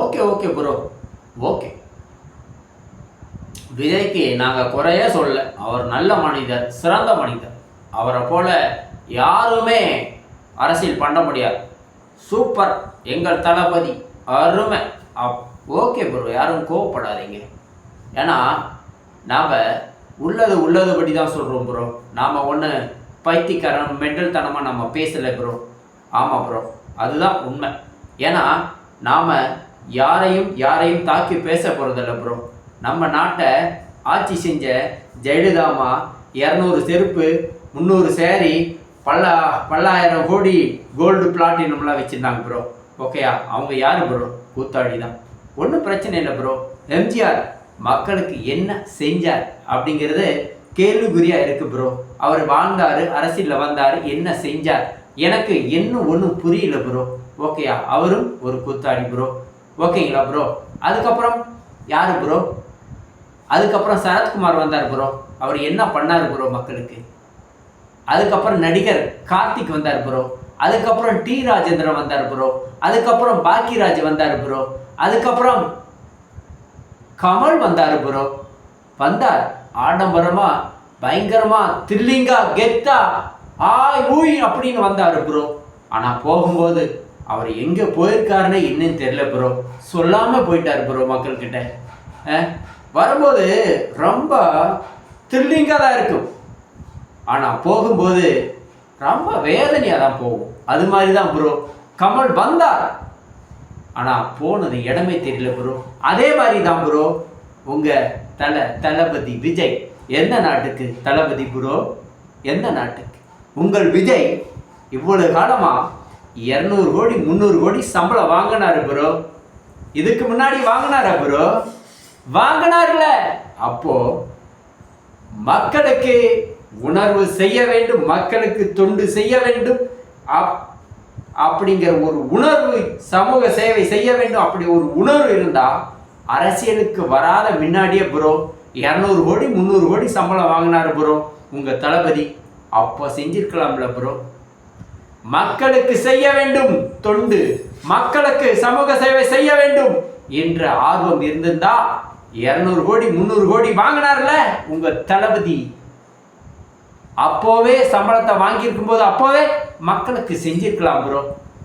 Okay okay bro okay விஜய்க்கு நாங்கள் குறைய சொல்ல அவர் நல்ல மனிதர் சிறந்த மனிதர். அவரை போல யாருமே அரசியல் பண்ண முடியாது. சூப்பர் எங்கள் தளபதி. அருமை. அப் ஓகே ப்ரோ யாரும் கோவப்படாதீங்க. ஏன்னா நாம் உள்ளது உள்ளதுபடி தான் சொல்கிறோம் ப்ரோ நாம் ஒன்று பைத்தியக்காரன் மெண்டல் தனமாக நம்ம பேசலை ப்ரோ ஆமாம் ப்ரோ அதுதான் உண்மை. ஏன்னா நாம் யாரையும் யாரையும் தாக்கி பேச போகிறதில்ல ப்ரோ நம்ம நாட்டை ஆட்சி செஞ்ச ஜெயலலிதாமா இரநூறு செருப்பு முந்நூறு சேரீ பல்ல பல்லாயிரம் கோடி கோல்டு பிளாட்டினம்லாம் வச்சுருந்தாங்க ப்ரோ ஓகேயா அவங்க யார் ப்ரோ கூத்தாடி தான். ஒன்றும் பிரச்சனை இல்லை ப்ரோ எம்ஜிஆர் மக்களுக்கு என்ன செஞ்சார் அப்படிங்கிறது கேள்விக்குறியாக இருக்குது ப்ரோ அவர் வாழ்ந்தார் அரசியலில் வந்தார் என்ன செஞ்சார்? எனக்கு இன்னும் ஒன்றும் புரியல ப்ரோ ஓகேயா அவரும் ஒரு கூத்தாடி ப்ரோ ஓகேங்களா ப்ரோ அதுக்கப்புறம் யார் ப்ரோ அதுக்கப்புறம் சரத்குமார் வந்தார் ப்ரோ அவர் என்ன பண்ணார் ப்ரோ மக்களுக்கு? அதுக்கப்புறம் நடிகர் கார்த்திக் வந்தார் ப்ரோ அதுக்கப்புறம் டி ராஜேந்திரன் வந்தார் ப்ரோ அதுக்கப்புறம் பாக்கியராஜ் வந்தார் ப்ரோ அதுக்கப்புறம் கமல் வந்தார் ப்ரோ வந்தார். ஆடம்பரமா பயங்கரமா த்ரில்லிங்கா கெத்தா ஆய் ஊய் அப்படின்னு வந்தார் ப்ரோ ஆனா போகும்போது அவர் எங்கே போயிருக்காருன்னு என்னன்னு தெரியல ப்ரோ சொல்லாமல் போயிட்டார் ப்ரோ மக்கள்கிட்ட. வரும்போது ரொம்ப த்ரில்லிங்காக தான் இருக்கும். ஆனால் போகும்போது ரொம்ப வேதனையாக தான் போகும். அது மாதிரி தான் ப்ரோ கமல் வந்தார். ஆனால் போனது இடமே தெரியல ப்ரோ அதே மாதிரி தான் ப்ரோ உங்கள் தல தளபதி விஜய். எந்த நாட்டுக்கு தளபதி ப்ரோ எந்த நாட்டுக்கு? உங்கள் விஜய் இவ்வளவு காலமாக இரநூறு கோடி முந்நூறு கோடி சம்பளம் வாங்கினாரு ப்ரோ இதுக்கு முன்னாடி வாங்கினாரா ப்ரோ வாங்கினார்ல அப்போ மக்களுக்கு உணர்வு செய்ய வேண்டும் மக்களுக்கு தொண்டு செய்ய வேண்டும். அப் அப்படிங்கிற ஒரு உணர்வு சமூக சேவை செய்ய வேண்டும். அப்படி ஒரு உணர்வு இருந்தா அரசியலுக்கு வராத முன்னாடியே ப்ரோ இரநூறு கோடி முந்நூறு கோடி சம்பளம் வாங்கினாரு ப்ரோ உங்க தளபதி. அப்போ செஞ்சிருக்கலாம்ல ப்ரோ மக்களுக்கு செய்ய வேண்டும் தொண்டு மக்களுக்கு சமூக சேவை செய்ய வேண்டும் என்ற ஆர்வம் இருந்திருந்தா இருநூறு கோடி முந்நூறு கோடி வாங்கினார்ல உங்க தளபதி. அப்போவே சம்பளத்தை வாங்கியிருக்கும் போது அப்போவே மக்களுக்கு செஞ்சிருக்கலாம் ப்ரோ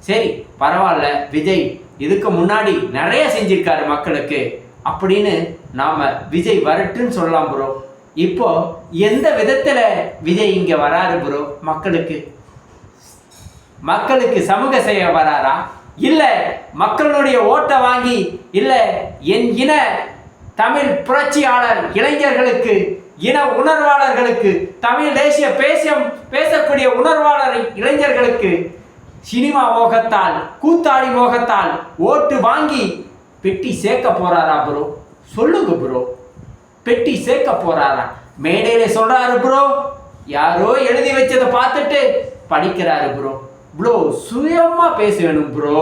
சரி பரவாயில்ல விஜய் இதுக்கு முன்னாடி நிறைய செஞ்சிருக்காரு மக்களுக்கு. அப்படின்னு நாம விஜய் வரட்டுன்னு சொல்லலாம் ப்ரோ இப்போ எந்த விதத்துல விஜய் இங்க வராரு ப்ரோ மக்களுக்கு? மக்களுக்கு சமூக செய்ய வராரா? இல்லை மக்களுடைய ஓட்டை வாங்கி இல்லை என் இன தமிழ் புரட்சியாளர் இளைஞர்களுக்கு இன உணர்வாளர்களுக்கு தமிழ் தேசிய பேச பேசக்கூடிய உணர்வாளர் இளைஞர்களுக்கு சினிமா மோகத்தால் கூத்தாடி மோகத்தால் ஓட்டு வாங்கி பெட்டி சேர்க்க போறாரா ப்ரோ சொல்லுங்க ப்ரோ பெட்டி சேர்க்க போறாரா? மேடையில சொல்றாரு ப்ரோ யாரோ எழுதி வச்சதை பார்த்துட்டு படிக்கிறாரு ப்ரோ ப்ரோ சுயமா பேச வேணும் ப்ரோ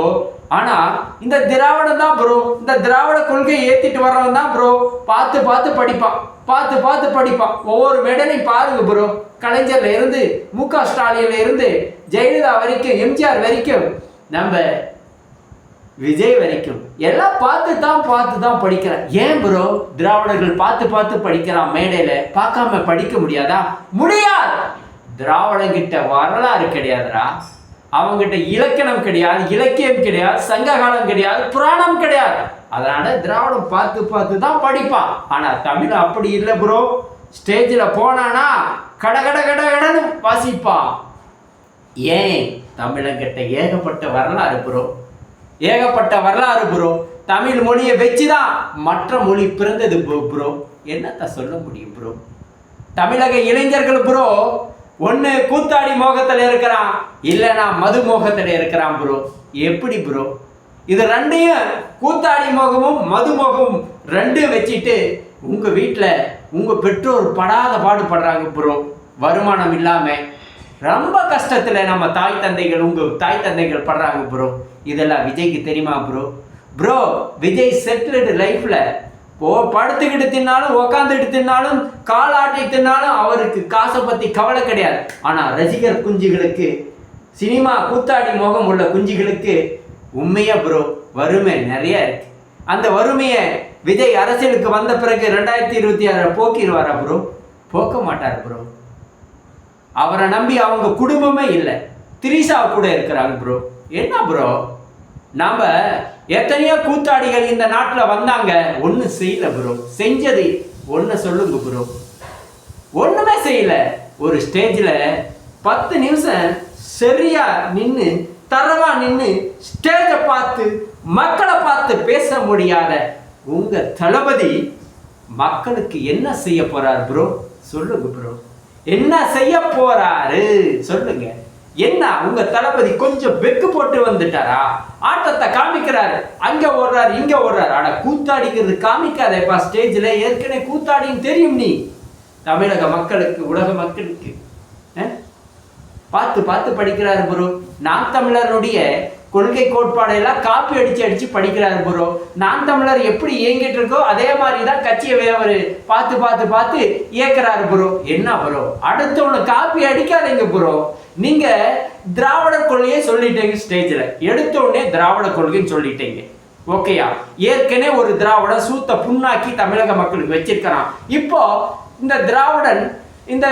ஆனா இந்த திராவிடம் தான் ப்ரோ இந்த திராவிட கொள்கையை ஏத்திட்டு வர்றவன் தான் ப்ரோ பார்த்து பார்த்து படிப்பான். பார்த்து பார்த்து படிப்பான். ஒவ்வொரு மேடலையும் பாருங்க ப்ரோ கலைஞர்ல இருந்து மு க ஸ்டாலின்ல இருந்து ஜெயலலிதா வரைக்கும் எம்ஜிஆர் வரைக்கும் நம்ம விஜய் வரைக்கும் எல்லாம் பார்த்து தான் பார்த்து தான் படிக்கிறேன். ஏன் ப்ரோ திராவிடர்கள் பார்த்து பார்த்து படிக்கிறான் மேடையில. பார்க்காம படிக்க முடியாதா? முடியாது. திராவிடங்கிட்ட வரலாறு கிடையாதுடா. அவங்ககிட்ட இலக்கணம் கிடையாது இலக்கியம் கிடையாது சங்ககாலம் கிடையாது புராணம் கிடையாது. அதனால திராவிடம் பார்த்து பார்த்து தான் படிப்பான். ஆனால் தமிழ் அப்படி இல்லை ப்ரோ ஸ்டேஜில் போனானா கட கட கட கடன்னு வாசிப்பான். ஏன் தமிழங்கிட்ட ஏகப்பட்ட வரலாறு ப்ரோ ஏகப்பட்ட வரலாறு ப்ரோ தமிழ் மொழியை வச்சு தான் மற்ற மொழி பிறந்தது ப்ரோ என்னத்தை சொல்ல முடியும் ப்ரோ தமிழக இளைஞர்கள் ப்ரோ ஒன்று கூத்தாடி மோகத்தில் இருக்கிறான் இல்லைனா மது மோகத்தில் இருக்கிறான் ப்ரோ எப்படி ப்ரோ இது ரெண்டையும் கூத்தாடி மோகமும் மது மோகமும் ரெண்டும் வச்சுட்டு உங்கள் வீட்டில் உங்கள் பெற்றோர் படாத பாடுபடுறாங்க ப்ரோ வருமானம் இல்லாமல் ரொம்ப கஷ்டத்தில் நம்ம தாய் தந்தைகள் உங்கள் தாய் தந்தைகள் படுறாங்க ப்ரோ இதெல்லாம் விஜய்க்கு தெரியுமா ப்ரோ ப்ரோ விஜய் செட்டில்டு லைஃப்பில் ஓ படுத்துக்கிட்டு தின்னாலும் உக்காந்துக்கிட்டு தின்னாலும் காலாட்டி தின்னாலும் அவருக்கு காசை பற்றி கவலை கிடையாது. ஆனால் ரசிகர் குஞ்சுகளுக்கு சினிமா கூத்தாடி முகம் உள்ள குஞ்சுகளுக்கு உண்மையாக ப்ரோ வறுமை நிறைய இருக்கு. அந்த வறுமையை விஜய் அரசியலுக்கு வந்த பிறகு ரெண்டாயிரத்தி இருபத்தி ஆறு போக்கிடுவாரா ப்ரோ போக்க மாட்டார் ப்ரோ அவரை நம்பி அவங்க குடும்பமே இல்லை. திரிசா கூட இருக்கிறாங்க ப்ரோ என்ன ப்ரோ நாம எத்தனையோ கூத்தாடிகள் இந்த நாட்டில் வந்தாங்க. ஒன்றும் செய்யல ப்ரோ செஞ்சது ஒன்று சொல்லுங்க ப்ரோ ஒன்றுமே செய்யல. ஒரு ஸ்டேஜில் பத்து நிமிஷம் சரியா நின்று தரவா நின்று ஸ்டேஜை பார்த்து மக்களை பார்த்து பேச முடியாத உங்க தளபதி மக்களுக்கு என்ன செய்ய போறார் ப்ரோ சொல்லுங்க ப்ரோ என்ன செய்ய போறாரு? சொல்லுங்க. என்ன உங்க தளபதி கொஞ்சம் வெக்கு போட்டு வந்துட்டாரா? ஆட்டத்தை காமிக்கிறாரு. அங்க ஓடுறாரு இங்க ஓடுறாரு. ஆனா கூத்தாடிக்கிறது காமிக்காதேப்பா. ஸ்டேஜ்ல ஏற்கனவே கூத்தாடின்னு தெரியும் நீ. தமிழக மக்களுக்கு உலக மக்களுக்கு. பார்த்து பார்த்து படிக்கிறாரு ப்ரோ. நான் தமிழருடைய கொள்கை கோட்பாடையெல்லாம் காப்பி அடிச்சு அடிச்சு படிக்கிறாரு ப்ரோ. நான் தமிழர் எப்படி இயங்கிட்டு இருக்கோ அதே மாதிரி தான் கட்சியை அவர் பார்த்து பார்த்து பார்த்து இயக்குறாரு ப்ரோ. என்ன ப்ரோ? அடுத்தவனை காப்பி அடிக்காதீங்க ப்ரோ. நீங்க திராவிட கொள்கையை சொல்லிட்டீங்க ஸ்டேஜ்ல எடுத்தோடனே திராவிட கொள்கைன்னு சொல்லிட்டீங்க. ஓகேயா ஏற்கனவே ஒரு திராவிடன் சூத்த புண்ணாக்கி தமிழக மக்களுக்கு வச்சிருக்கிறான். இப்போ இந்த திராவிடன் இந்த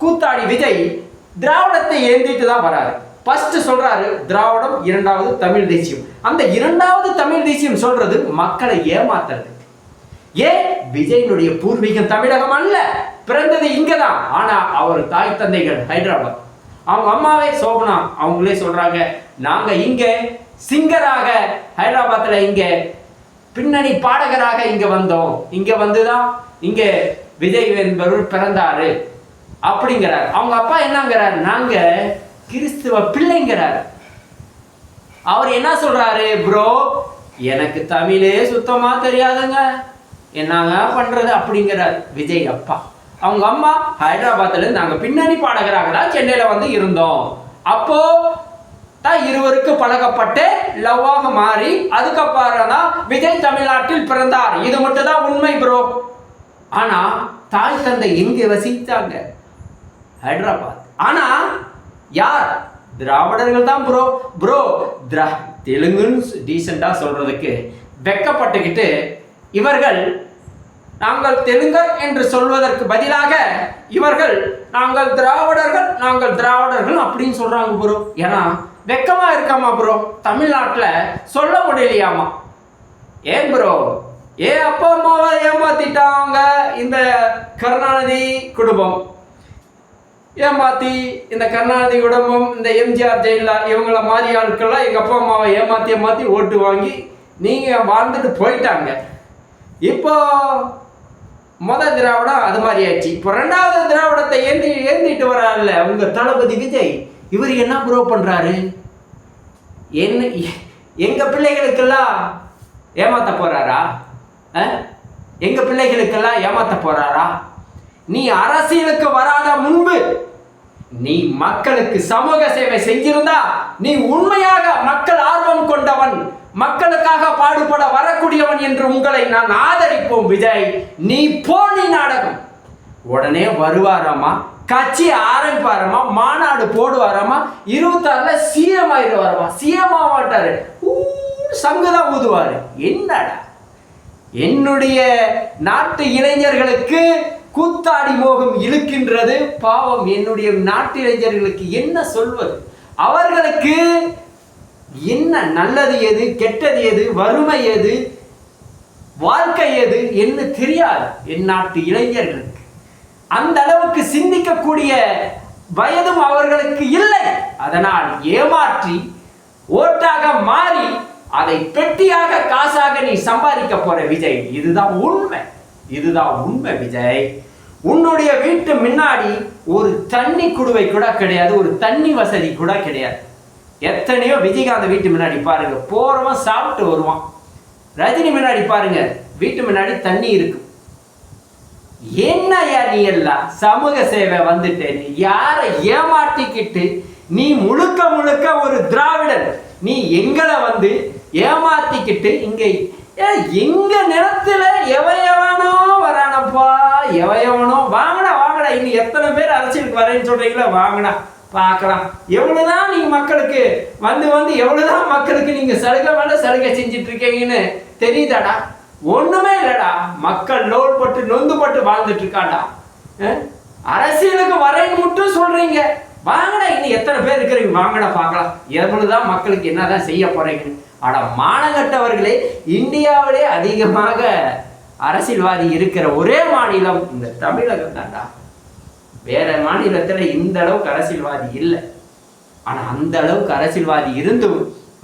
கூத்தாடி விஜய் திராவிடத்தை ஏந்திட்டு தான் வராரு. ஃபர்ஸ்ட் சொல்றாரு திராவிடம் இரண்டாவது தமிழ் தேசியம். அந்த இரண்டாவது தமிழ் தேசியம் சொல்றது மக்களை ஏமாத்துறது. ஏன்? விஜயனுடைய பூர்வீகம் தமிழகம் அல்ல. பிறந்தது இங்கதான். ஆனா அவர் தாய் தந்தைகள் ஹைதராபாத். அவங்க அம்மாவே சோபனா அவங்களே சொல்றாங்க நாங்க இங்க சிங்கராக ஹைதராபாத்ல இங்க பின்னணி பாடகராக இங்க வந்தோம். இங்க வந்துதான் இங்க விஜய் என்பவர் பிறந்தாரு. அப்படிங்கிறார். அவங்க அப்பா என்னங்கிறார்? நாங்க கிறிஸ்துவ பிள்ளைங்கிறார். அவர் என்ன சொல்றாரு? ப்ரோ எனக்கு தமிழே சுத்தமா தெரியாதுங்க. என்னங்க பண்றது? அப்படிங்கிறார் விஜய் அப்பா. அவங்க அம்மா ஹைதராபாத்ல இருந்து பின்னணி பாடகராக தான் சென்னையில் வந்து இருந்தோம். அப்போ தான் இருவருக்கு பழகப்பட்டு லவ்வாக மாறி அதுக்கப்புறம் தான் விஜய் தமிழ்நாட்டில் பிறந்தார். இது மட்டும் தான் உண்மை ப்ரோ ஆனா தாய் தந்தை எங்கே வசித்தாங்க ஹைதராபாத். ஆனா யார்? திராவிடர்கள் தான் ப்ரோ ப்ரோ திரா தெலுங்குன்னு டீசெண்டாக சொல்றதுக்கு வெக்கப்பட்டுக்கிட்டு இவர்கள் நாங்கள் தெலுங்கர் என்று சொல்வதற்கு பதிலாக இவர்கள் நாங்கள் திராவிடர்கள் நாங்கள் திராவிடர்கள் அப்படின்னு சொல்றாங்க ப்ரோ ஏன்னா வெக்கமா இருக்காமா ப்ரோ தமிழ்நாட்டில் சொல்ல முடியலையாமா? ஏன் ப்ரோ ஏ அப்பா அம்மாவை ஏமாத்திட்டாங்க இந்த கருணாநிதி குடும்பம். ஏமாத்தி இந்த கருணாநிதி குடும்பம் இந்த எம்ஜிஆர் ஜெயலலிதா இவங்கள மாதிரி ஆட்கள்லாம் எங்கள் அப்பா அம்மாவை ஏமாற்றி ஏமாற்றி ஓட்டு வாங்கி நீங்கள் வாழ்ந்துட்டு போயிட்டாங்க. இப்போ முத திராவிடம் அது மாதிரி ஆயிடுச்சு. இப்போ ரெண்டாவது திராவிடத்தை ஏந்தி ஏந்திட்டு வராருல்ல உங்க தளபதி விஜய். இவர் என்ன ப்ரோ பண்றாரு? என்ன எங்க பிள்ளைகளுக்கெல்லாம் ஏமாத்த போறாரா? அஹ்? எங்க பிள்ளைகளுக்கெல்லாம் ஏமாத்த போறாரா? நீ அரசியலுக்கு வராத முன்பு நீ மக்களுக்கு சமூக சேவை செஞ்சிருந்தா நீ உண்மையாக மக்கள் மக்களுக்காக பாடுபட வரக்கூடியவன் என்று உங்களை நான் ஆதரிப்போம் விஜய். நீ போனி நாடகம். உடனே வருவாராமா? கட்சி ஆரம்பிப்பாராமா? மாநாடு போடுவாராமா? இருபத்தாறுல சிஎம் ஆயிடுவாராமா? சிஎம் ஆக மாட்டாரு சங்குதான் ஊதுவாரு. என்னடா? என்னுடைய நாட்டு இளைஞர்களுக்கு கூத்தாடி மோகம் இழுக்கின்றது. பாவம் என்னுடைய நாட்டு இளைஞர்களுக்கு என்ன சொல்வது? அவர்களுக்கு என்ன நல்லது எது கெட்டது எது வறுமை எது வாழ்க்கை எது என்ன தெரியாது. என் நாட்டு இளைஞர்களுக்கு அந்த அளவுக்கு சிந்திக்கக்கூடிய வயதும் அவர்களுக்கு இல்லை. அதனால் ஏமாற்றி ஓட்டாக மாறி அதை பெட்டியாக காசாக நீ சம்பாதிக்க போற விஜய் இதுதான் உண்மை. இதுதான் உண்மை விஜய். உன்னுடைய வீட்டு முன்னாடி ஒரு தண்ணி குடுவை கூட கிடையாது ஒரு தண்ணி வசதி கூட கிடையாது. எத்தனையோ விஜயகாந்த் வீட்டு முன்னாடி பாருங்க. போறவன் சாப்பிட்டு வருவான். ரஜினி முன்னாடி பாருங்க. வீட்டு முன்னாடி தண்ணி இருக்கு. என்னய்யா நீ எல்லாம்? சமூக சேவை வந்துட்டு. நீ யாரை ஏமாற்றிக்கிட்டு நீ முழுக்க முழுக்க ஒரு திராவிடன் நீ எங்களை வந்து ஏமாத்திக்கிட்டு இங்க ஏ, எங்க நிலத்துல எவையவனோ வரானப்பா? எவையவனோ வாங்கடா வாங்கடா. இன்னும் எத்தனை பேர் அரசியலுக்கு வரேன்னு சொல்றீங்களா? வாங்கடா. பார்க்கலாம். எவ்வளோதான் நீங்கள் மக்களுக்கு வந்து வந்து எவ்வளோதான் மக்களுக்கு நீங்கள் சலுகை மேல சலுகை செஞ்சுட்டு இருக்கீங்கன்னு தெரியுதாடா? ஒன்றுமே இல்லைடா. மக்கள் லோல் பட்டு நொந்து பட்டு வாழ்ந்துட்டு இருக்காண்டா அரசியலுக்கு வரேன்னு மட்டும் சொல்கிறீங்க வாங்கடா இன்னும் எத்தனை பேர் இருக்கிறீங்க? வாங்கடா பார்க்கலாம். எவ்வளவுதான் மக்களுக்கு என்னதான் செய்ய போகிறீங்கன்னு ஆனால் மானகட்டவர்களே இந்தியாவிலே அதிகமாக அரசியல்வாதி இருக்கிற ஒரே மாநிலம் இந்த தமிழகம் தான்டா வேற மாநிலத்தில் இந்த அளவுக்கு அரசியல்வாதி இல்லை. ஆனால் அந்த அளவுக்கு அரசியல்வாதி இருந்தும்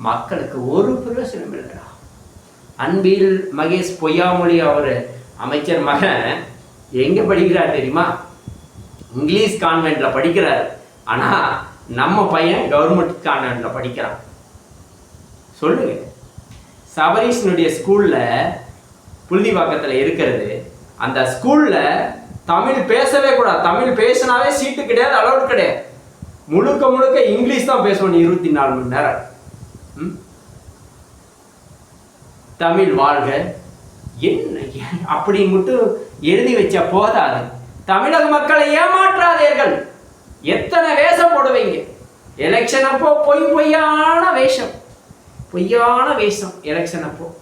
மக்களுக்கு ஒரு பிரயோசனம் இல்லைடா. அன்பில் மகேஷ் பொய்யாமொழி அவர் அமைச்சர் மகன் எங்கே படிக்கிறார் தெரியுமா? இங்கிலீஷ் கான்வென்ட்டில் படிக்கிறார். ஆனால் நம்ம பையன் கவர்மெண்ட் கான்வென்ட்டில் படிக்கிறான். சொல்லுங்க. சபரீஷனுடைய ஸ்கூலில் புள்ளிவாக்கத்தில் இருக்கிறது. அந்த ஸ்கூலில் தமிழ் பேசவே கூடாது. தமிழ் பேசினாவே சீட்டு கிடையாது அலௌடு கிடையாது. முழுக்க முழுக்க இங்கிலீஷ் தான் பேசணும் இருபத்தி நாலு மணி நேரம். ம்? தமிழ் வாழ்க. என்ன அப்படி மட்டும் எழுதி வச்ச போதாது. தமிழக மக்களை ஏமாற்றாதீர்கள். எத்தனை வேஷம் போடுவீங்க? எலெக்ஷன் அப்போ பொய் பொய்யான வேஷம். பொய்யான வேஷம் எலெக்ஷன் அப்போ.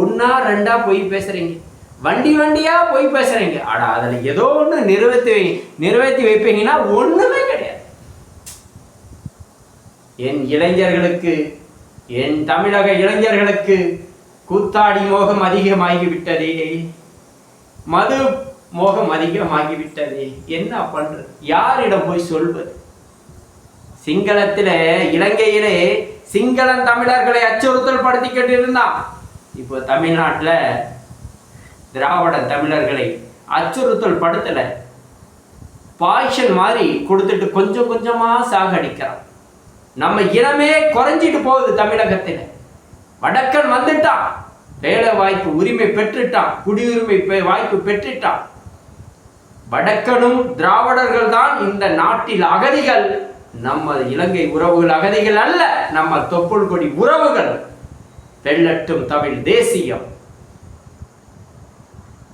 ஒன்னா ரெண்டா பொய் பேசுறீங்க. வண்டி வண்டியா போய் பேசுகிறீங்க ஆடா அதில் ஏதோ ஒன்று நிறைவேற்றி வை நிறைவேற்றி வைப்பீங்கன்னா ஒண்ணுமே கிடையாது. என் இளைஞர்களுக்கு என் தமிழக இளைஞர்களுக்கு கூத்தாடி மோகம் அதிகமாகிவிட்டதே. மது மோகம் அதிகமாகிவிட்டதே. என்ன பண்றது? யாரிடம் போய் சொல்வது? சிங்களத்தில் இலங்கையிலே சிங்களம் தமிழர்களை அச்சுறுத்தல் படுத்திக்கிட்டு இருந்தான் இப்போ தமிழ்நாட்டில் திராவிட தமிழர்களை அச்சுறுத்தல் படுத்தல. பாய்ச்சல் மாதிரி கொடுத்துட்டு கொஞ்சம் கொஞ்சமா சாகடிக்கிறான். நம்ம இனமே குறைஞ்சிட்டு போகுது தமிழகத்தில். வடக்கன் வந்துட்டான். வேலை வாய்ப்பு உரிமை பெற்றுட்டான். குடியுரிமை பெ- வாய்ப்பு பெற்றுட்டான். வடக்கனும் திராவிடர்கள் தான் இந்த நாட்டில் அகதிகள். நம்ம இலங்கை உறவுகள் அகதிகள் அல்ல நம்ம தொப்புள் கொடி உறவுகள். வெள்ளட்டும் தமிழ் தேசியம்.